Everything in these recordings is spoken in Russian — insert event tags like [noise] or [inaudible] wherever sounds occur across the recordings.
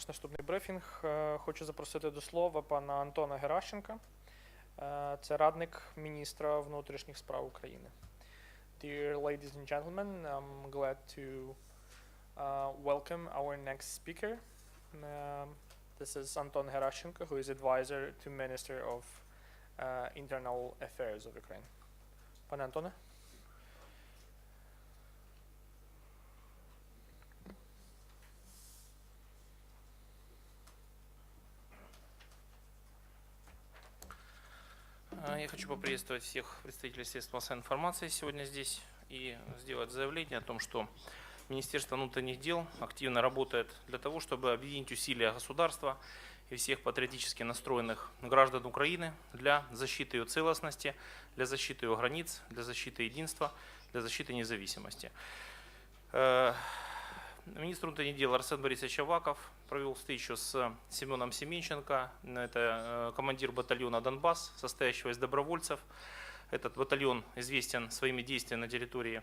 наш наступний брифінг. Е, Хочу запросити до слова пана Антона Геращенка. Е, Це радник міністра внутрішніх справ України. Dear ladies and gentlemen, I'm glad to uh, welcome our next speaker. Um, this is Anton Gerashchenko, who is advisor to Minister of uh, Internal Affairs of Ukraine. Пане Антоне? Я хочу поприветствовать всех представителей средств массовой информации сегодня здесь и сделать заявление о том, что Министерство внутренних дел активно работает для того, чтобы объединить усилия государства и всех патриотически настроенных граждан Украины для защиты ее целостности, для защиты ее границ, для защиты единства, для защиты независимости. Министр внутренних дел Арсен Борисович Аваков провел встречу с Семеном Семенченко, это э, командир батальона «Донбасс», состоящего из добровольцев. Этот батальон известен своими действиями на территории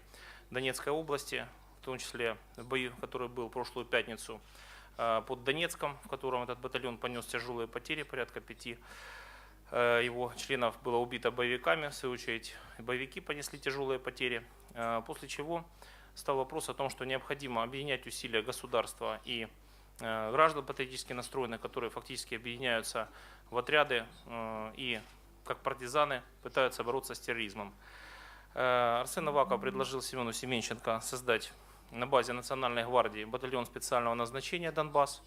Донецкой области, в том числе в бою, который был прошлую пятницу э, под Донецком, в котором этот батальон понес тяжелые потери, порядка пяти э, его членов было убито боевиками, в свою очередь боевики понесли тяжелые потери, после чего стал вопрос о том, что необходимо объединять усилия государства и э, граждан патриотически настроенных, которые фактически объединяются в отряды э, и как партизаны пытаются бороться с терроризмом. Э, Арсен Аваков предложил Семену Семенченко создать на базе Национальной гвардии батальон специального назначения «Донбасс»,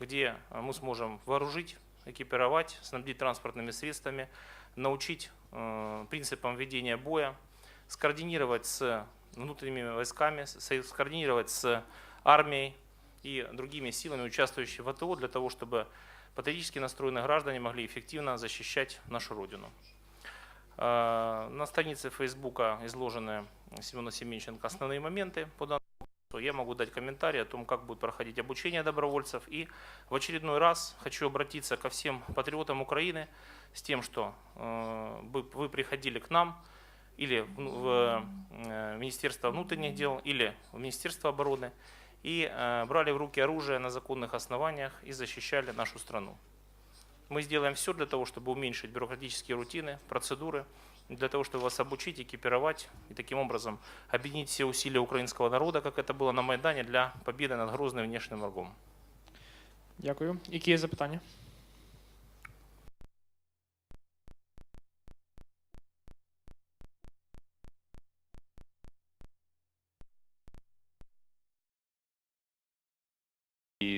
где мы сможем вооружить, экипировать, снабдить транспортными средствами, научить принципам ведения боя, скоординировать с внутренними войсками, скоординировать с армией и другими силами, участвующими в АТО, для того, чтобы патриотически настроенные граждане могли эффективно защищать нашу Родину. Э, На странице Фейсбука изложены Семена Семенченко основные моменты по данному. Я могу дать комментарий о том, как будет проходить обучение добровольцев. И в очередной раз хочу обратиться ко всем патриотам Украины с тем, что э, вы приходили к нам или в э, Министерство внутренних дел, или в Министерство обороны, и э, брали в руки оружие на законных основаниях и защищали нашу страну. Мы сделаем все для того, чтобы уменьшить бюрократические рутины, процедуры, для того, чтобы вас обучить, экипировать и таким образом объединить все усилия украинского народа, как это было на Майдане, для победы над грозным внешним врагом. Дякую. Які є?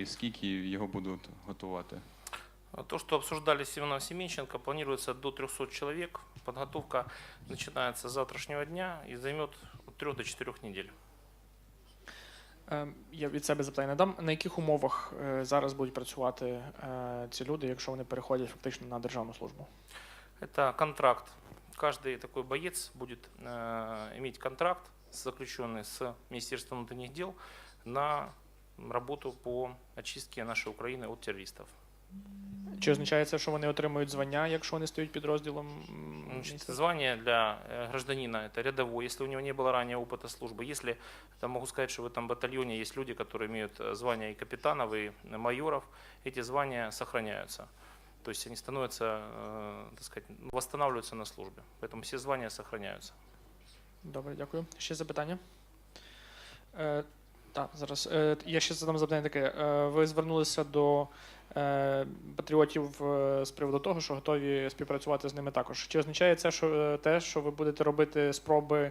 І скільки його будуть готувати? А То, что обсуждали с Семеном Семенченко, планируется до 300 человек. Подготовка начинается с завтрашнего дня и займет от 3 до 4 недель. Е, Я від себе запитання надам. На яких умовах е, зараз будуть працювати е, ці люди, якщо вони переходять фактично на державну службу? Это контракт. Каждый такой боец будет э, иметь контракт, заключенный с Министерством внутренних дел, на работу по очистке нашей Украины от террористов. Чи означає це, що вони отримують звання, якщо вони стають підрозділом? м, Значит, міністерства? звание для э, гражданина это рядовой, если у него не было ранее опыта службы. Если, там могу сказать, что в этом батальоне есть люди, которые имеют э, звания и капитанов, и майоров, эти звания сохраняются. То есть они становятся, э, так сказать, восстанавливаются на службе. Поэтому все звания сохраняются. Добре, дякую. Ще запитання? Так, зараз. Е, я ще задам запитання таке. Е, ви звернулися до е, патріотів з приводу того, що готові співпрацювати з ними також. Чи означає це, що те, що ви будете робити спроби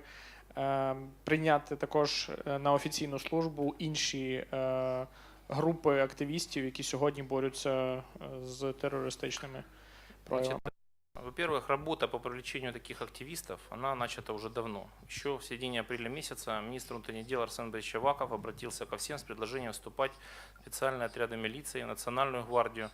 прийняти також на офіційну службу інші групи активістів, які сьогодні борються з терористичними проявами? Во-первых, работа по привлечению таких активистов, она начата уже давно. Еще в середине апреля месяца министр внутренних дел Арсен Борисович Аваков обратился ко всем с предложением вступать в специальные отряды милиции, Национальную гвардию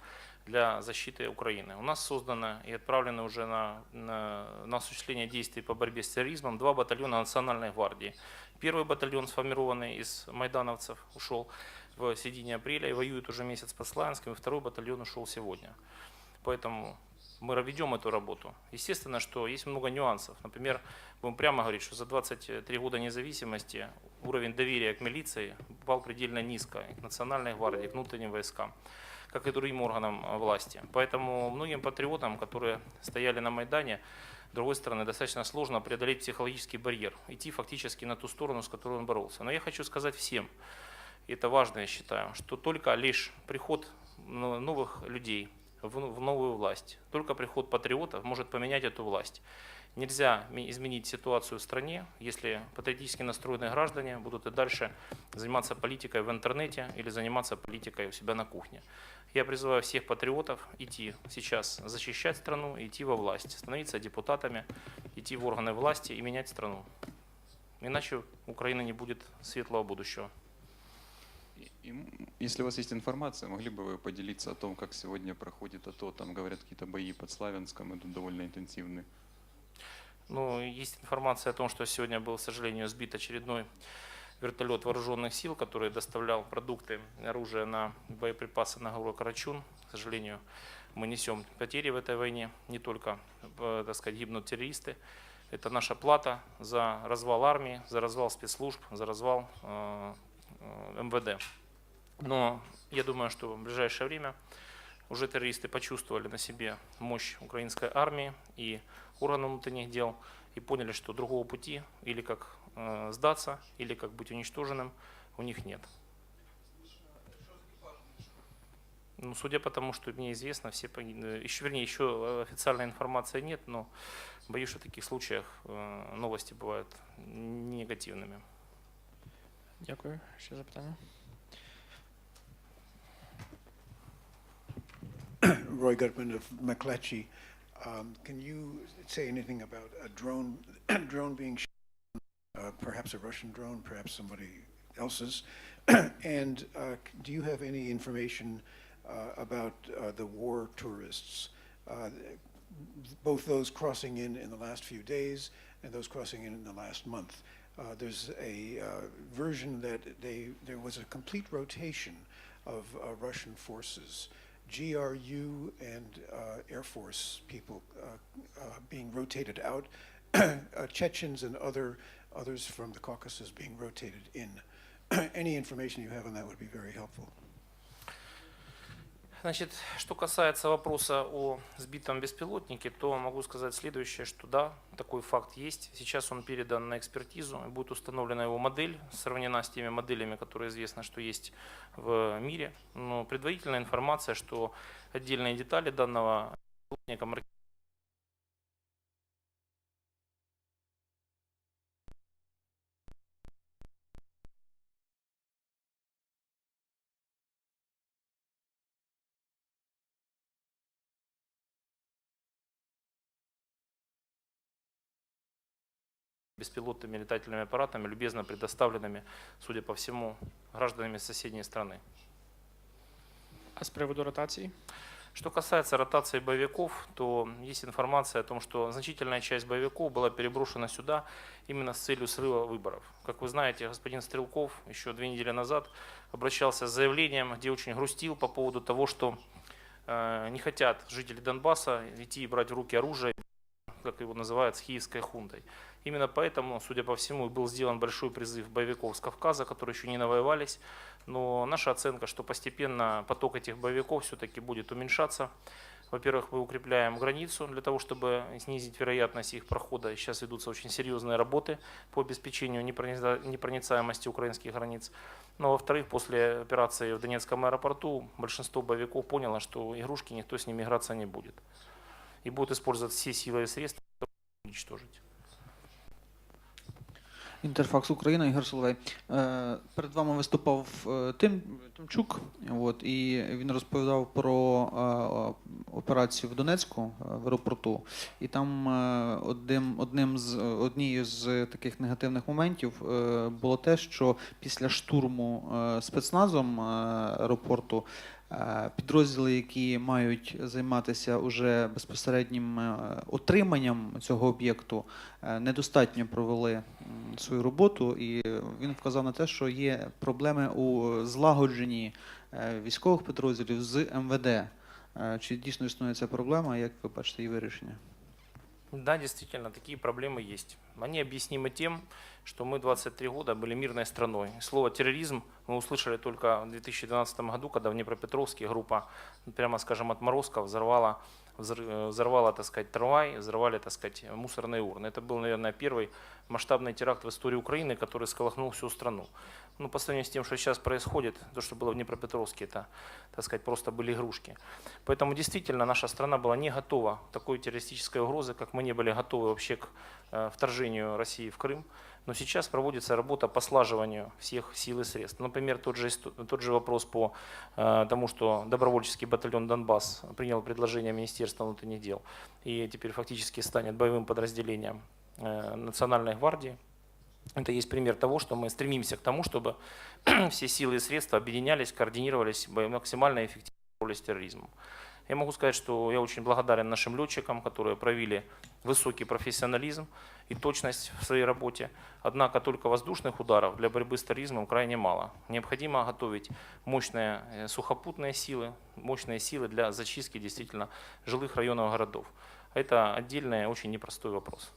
для защиты Украины. У нас создано и отправлено уже на, на, на осуществление действий по борьбе с терроризмом два батальона Национальной гвардии. Первый батальон, сформированный из майдановцев, ушел в середине апреля и воюет уже месяц под Славянском, и второй батальон ушел сегодня. Поэтому мы ведем эту работу. Естественно, что есть много нюансов. Например, будем прямо говорить, что за 23 года независимости уровень доверия к милиции упал предельно низко, и к национальной гвардии, к внутренним войскам, как и другим органам э, власти. Поэтому многим патриотам, которые стояли на Майдане, с другой стороны, достаточно сложно преодолеть психологический барьер, идти фактически на ту сторону, с которой он боролся. Но я хочу сказать всем, и это важно, я считаю, что только лишь приход новых людей в в новую власть, только приход патриотов может поменять эту власть. Нельзя изменить ситуацию в стране, если патриотически настроенные граждане будут и дальше заниматься политикой в интернете или заниматься политикой у себя на кухне. Я призываю всех патриотов идти сейчас защищать страну, идти во власть, становиться депутатами, идти в органы власти и менять страну. Иначе Украина не будет светлого будущего. И, если у вас есть информация, могли бы вы поделиться о том, как сегодня проходит АТО? Там говорят какие-то бои под Славянском, идут довольно интенсивные. Ну, есть информация о том, что сегодня был, к сожалению, сбит очередной вертолет вооруженных сил, который доставлял продукты, оружие на боеприпасы на гору Карачун. К сожалению, мы несем потери в этой войне. Не только, э, так сказать, гибнут террористы. Это наша плата за развал армии, за развал спецслужб, за развал э, МВД. Но я думаю, что в ближайшее время уже террористы почувствовали на себе мощь украинской армии и органов внутренних дел и поняли, что другого пути или как э, сдаться, или как быть уничтоженным у них нет. Ну, судя по тому, что мне известно, все погиб- еще, вернее, еще э, официальной информации нет, но боюсь, что в таких случаях э, новости бывают негативными. Дякую. Ще запитання? Roy Gutman of McClatchy. Um, Can you say anything about a drone, [clears throat] drone being shot, uh, perhaps a Russian drone, perhaps somebody else's? [clears throat] And uh, c- do you have any information uh, about uh, the war tourists? uh, Both those crossing in in the last few days and those crossing in in the last month? Uh, There's a uh, version that they, there was a complete rotation of uh, Russian forces. GRU and uh, Air Force people uh, uh, being rotated out, [clears throat] Chechens and other others from the Caucasus being rotated in. [clears throat] Any information you have on that would be very helpful. Значит, что касается вопроса о сбитом беспилотнике, то могу сказать следующее, что да, такой факт есть. Сейчас он передан на экспертизу, будет установлена его модель, сравнена с теми моделями, которые известно, что есть в мире. Но предварительная информация, что отдельные детали данного беспилотника беспилотными летательными аппаратами, любезно предоставленными, судя по всему, гражданами соседней страны. А з приводу ротації? Что касается ротации боевиков, то есть информация о том, что значительная часть боевиков была переброшена сюда именно с целью срыва выборов. Как вы знаете, господин Стрелков еще две недели назад обращался с заявлением, где очень грустил по поводу того, что э, не хотят жители Донбасса идти и брать в руки оружие, как его называют, с киевской хунтой. Именно поэтому, судя по всему, был сделан большой призыв боевиков с Кавказа, которые еще не навоевались. Но наша оценка, что постепенно поток этих боевиков все-таки будет уменьшаться. Во-первых, мы укрепляем границу для того, чтобы снизить вероятность их прохода. Сейчас ведутся очень серьезные работы по обеспечению непроница- непроницаемости украинских границ. Но во-вторых, после операции в Донецком аэропорту большинство боевиков поняло, что игрушки никто с ними играться не будет. И будут использовать все силы и средства, чтобы уничтожить. Інтерфакс Україна, Ігор Соловей. Е, Перед вами виступав е, Тим Тимчук, от, і він розповідав про е, операцію в Донецьку в аеропорту. І там одним, одним з однією з таких негативних моментів було те, що після штурму спецназом аеропорту підрозділи, які мають займатися уже безпосереднім е, отриманням цього об'єкту, е, недостатньо провели свою роботу, і він вказав на те, що є проблеми у злагодженні е, військових підрозділів з МВД. Е, Чи дійсно існує ця проблема? Як ви бачите її вирішення? Да, действительно, такие проблемы есть. Они объяснимы тем, что мы 23 года были мирной страной. Слово терроризм мы услышали только в 2012 году, когда в Днепропетровске группа, прямо скажем, отморозков взорвала, взорвала, так сказать, трамвай, взорвали, так сказать, мусорные урны. Это был, наверное, первый масштабный теракт в истории Украины, который сколыхнул всю страну. Ну, по сравнению с тем, что сейчас происходит, то, что было в Днепропетровске, это, так сказать, просто были игрушки. Поэтому действительно наша страна была не готова к такой террористической угрозе, как мы не были готовы вообще к э, вторжению России в Крым. Но сейчас проводится работа по слаживанию всех сил и средств. Например, тот же, тот же вопрос по э, тому, что добровольческий батальон «Донбасс» принял предложение Министерства внутренних дел и теперь фактически станет боевым подразделением э, Национальной гвардии. Это есть пример того, что мы стремимся к тому, чтобы [clears throat] все силы и средства объединялись, координировались максимально эффективно боролись с терроризмом. Я могу сказать, что я очень благодарен нашим летчикам, которые проявили высокий профессионализм и точность в своей работе. Однако только воздушных ударов для борьбы с терроризмом крайне мало. Необходимо готовить мощные э, сухопутные силы, мощные силы для зачистки действительно жилых районов городов. Это отдельный, очень непростой вопрос.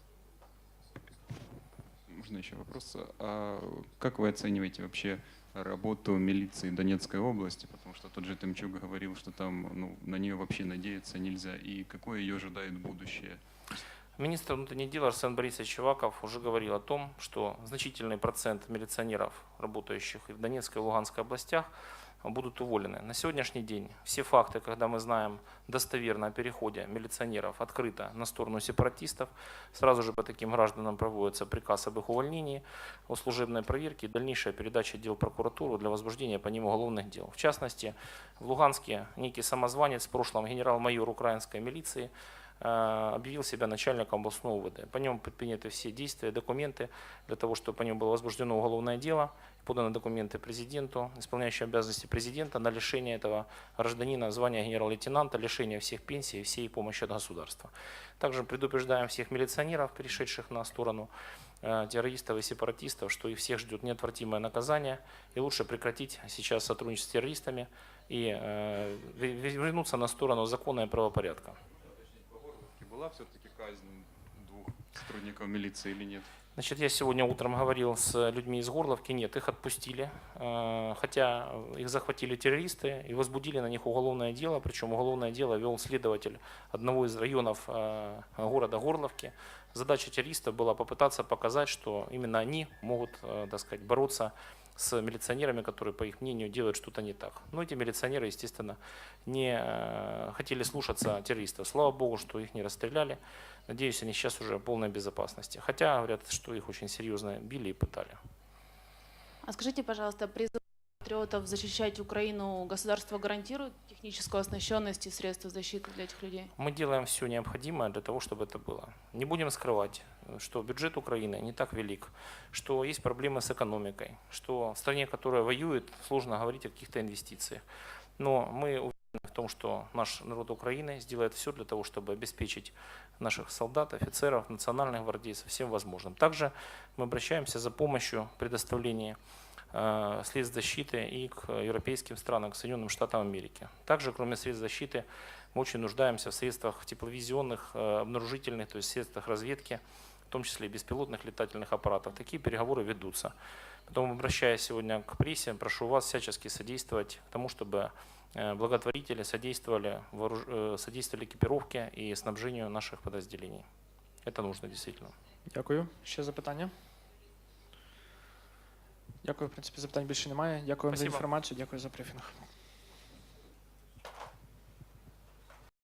Можно еще вопрос? А как вы оцениваете вообще работу милиции Донецкой области? Потому что тот же Тымчук говорил, что там ну, на нее вообще надеяться нельзя. И какое ее ожидает будущее? Министр внутренних дел Арсен Борисович Чеваков уже говорил о том, что значительный процент милиционеров, работающих и в Донецкой и Луганской областях, будут уволены. На сегодняшний день все факты, когда мы знаем достоверно о переходе милиционеров открыто на сторону сепаратистов, сразу же по таким гражданам проводится приказ об их увольнении, о служебной проверке и дальнейшая передача дел прокуратуру для возбуждения по ним уголовных дел. В частности, в Луганске некий самозванец, в прошлом генерал-майор украинской милиции, объявил себя начальником областного УВД. По нему предприняты все действия, документы для того, чтобы по нему было возбуждено уголовное дело, поданы документы президенту, исполняющие обязанности президента на лишение этого гражданина звания генерал-лейтенанта, лишение всех пенсий и всей помощи от государства. Также предупреждаем всех милиционеров, перешедших на сторону э, террористов и сепаратистов, что их всех ждет неотвратимое наказание, и лучше прекратить сейчас сотрудничество с террористами и э, ве- вернуться на сторону закона и правопорядка. Была все-таки казнь двух сотрудников милиции или нет? Значит, я сегодня утром говорил с людьми из Горловки, нет, их отпустили, э, хотя их захватили террористы и возбудили на них уголовное дело, причем уголовное дело вел следователь одного из районов э, города Горловки. Задача террористов была попытаться показать, что именно они могут, э, так сказать, бороться с милиционерами, которые, по их мнению, делают что-то не так. Но эти милиционеры, естественно, не э, хотели слушаться террористов. Слава богу, что их не расстреляли. Надеюсь, они сейчас уже в полной безопасности. Хотя говорят, что их очень серьезно били и пытали. А скажите, пожалуйста, призыв патриотов защищать Украину государство гарантирует техническую оснащенность и средства защиты для этих людей? Мы делаем все необходимое для того, чтобы это было. Не будем скрывать, что бюджет Украины не так велик, что есть проблемы с экономикой, что в стране, которая воюет, сложно говорить о каких-то инвестициях. Но мы уверены в том, что наш народ Украины сделает все для того, чтобы обеспечить наших солдат, офицеров, национальных гвардейцев всем возможным. Также мы обращаемся за помощью э, средств защиты и к европейским странам, к Соединенным Штатам Америки. Также, кроме средств защиты, мы очень нуждаемся в средствах тепловизионных, э, обнаружительных, то есть средствах разведки, в том числе и беспилотных летательных аппаратов. Такие переговоры ведутся. Потом, обращаясь сегодня к прессе, прошу вас всячески содействовать тому, чтобы э, благотворители содействовали, вооруж- э, содействовали экипировке и снабжению наших подразделений. Это нужно действительно. Дякую. Ще запитання? Дякую. В принципі, запитань більше немає. Дякую вам за Спасибо. інформацію, дякую за брифінг.